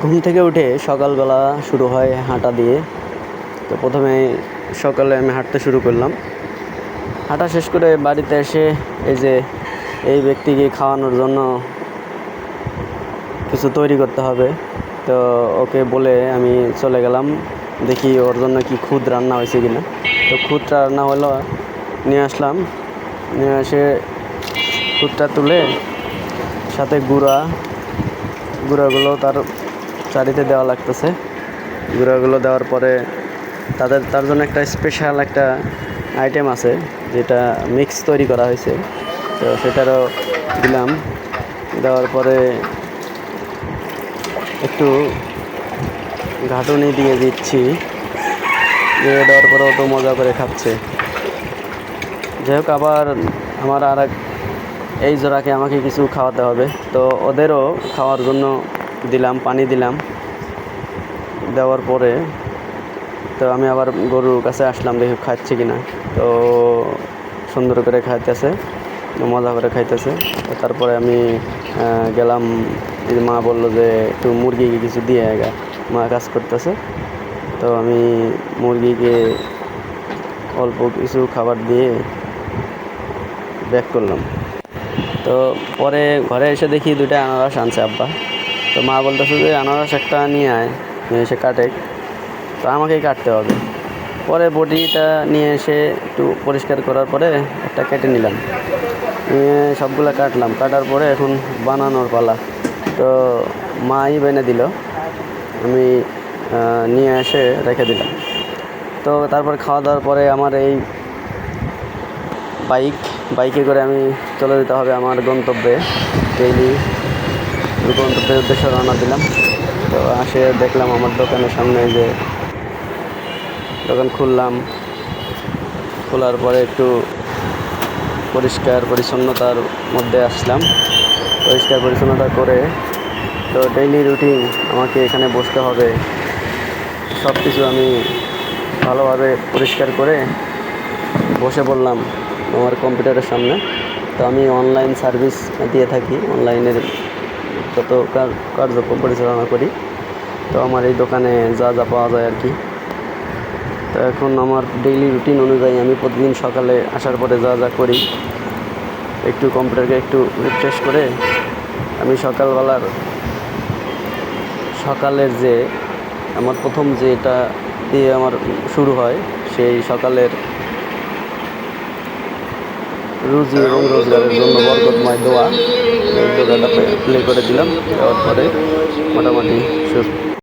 ঘুম থেকে উঠে সকালবেলা শুরু হয় হাঁটা দিয়ে। তো প্রথমে সকালে আমি হাঁটতে শুরু করলাম। হাঁটা শেষ করে বাড়িতে এসে এই যে এই ব্যক্তিকে খাওয়ানোর জন্য কিছু তৈরি করতে হবে। তো ওকে বলে আমি চলে গেলাম। দেখি ওর জন্য কি খুদ রান্না হয়েছে কিনা। তো খুদটা রান্না হলো, নিয়ে আসলাম। নিয়ে এসে খুদটা তুলে সাথে গুঁড়া, গুঁড়াগুলো তার চারিতে দেওয়া লাগতেছে। গুঁড়াগুলো দেওয়ার পরে তাদের, তার জন্য একটা স্পেশাল একটা আইটেম আছে, যেটা মিক্স তৈরি করা হয়েছে। তো সেটারও দিলাম। দেওয়ার পরে একটু ঘাটুনি দিয়ে দিচ্ছি। দিয়ে দেওয়ার পরেও তো মজা করে খাচ্ছে। যাই হোক, আবার আমার আর এই জোড়াকে আমাকে কিছু খাওয়াতে হবে। তো ওদেরও খাওয়ার জন্য দিলাম, পানি দিলাম। দেওয়ার পরে তো আমি আবার গরুর কাছে আসলাম দেখি খাচ্ছে কি না তো সুন্দর করে খাইতেছে, মজা করে খাইতেছে। তারপরে আমি গেলাম মা বলল যে একটু মুরগিকে কিছু দিয়ে আগে মা কাজ করতেছে। তো আমি মুরগিকে অল্প কিছু খাবার দিয়ে ব্যাক করলাম। তো পরে ঘরে এসে দেখি দুইটা আনারস আনছে আব্বা। তো মা বলতেছে যে, আনারস একটা নিয়ে আয়, নিয়ে এসে কাটে। তো আমাকেই কাটতে হবে। পরে বটিটা নিয়ে এসে একটু পরিষ্কার করার পরে একটা কেটে নিলাম। নিয়ে সবগুলো কাটলাম। কাটার পরে এখন বানানোর পালা। তো মাই বেনে দিল। আমি নিয়ে এসে রেখে দিলাম। তো তারপর খাওয়া দাওয়ার পরে আমার এই বাইক, বাইকে করে আমি চলে যেতে হবে আমার গন্তব্যে। ডেইলি গন্তব্যের উদ্দেশ্যে রওনা দিলাম। তো আসে দেখলাম আমার দোকানের সামনে যে দোকান খুললাম। খোলার পরে একটু পরিষ্কার পরিচ্ছন্নতার মধ্যে আসলাম। পরিষ্কার পরিচ্ছন্নতা করে তো ডেইলি রুটিন আমাকে এখানে বসতে হবে। সব কিছু আমি ভালোভাবে পরিষ্কার করে বসে পড়লাম আমার কম্পিউটারের সামনে। তো আমি অনলাইন সার্ভিস দিয়ে থাকি অনলাইনের যত কার- কার্যক্রম পরিচালনা করি, তো আমার এই দোকানে যা যা পাওয়া যায় আর কি। তো এখন আমার ডেইলি রুটিন অনুযায়ী আমি প্রতিদিন সকালে আসার পরে যা যা করি, একটু কম্পিউটারকে একটু রিফ্রেশ করে, আমি সকালবেলার, সকালের যে, আমার প্রথম যে এটা দিয়ে আমার শুরু হয়, সেই সকালের রুজি এবং রোজগারের জন্য বরকতময় দোয়া। এই দোকানটা প্লে করে দিলাম, দেওয়ার পরে মোটামুটি সুস্থ।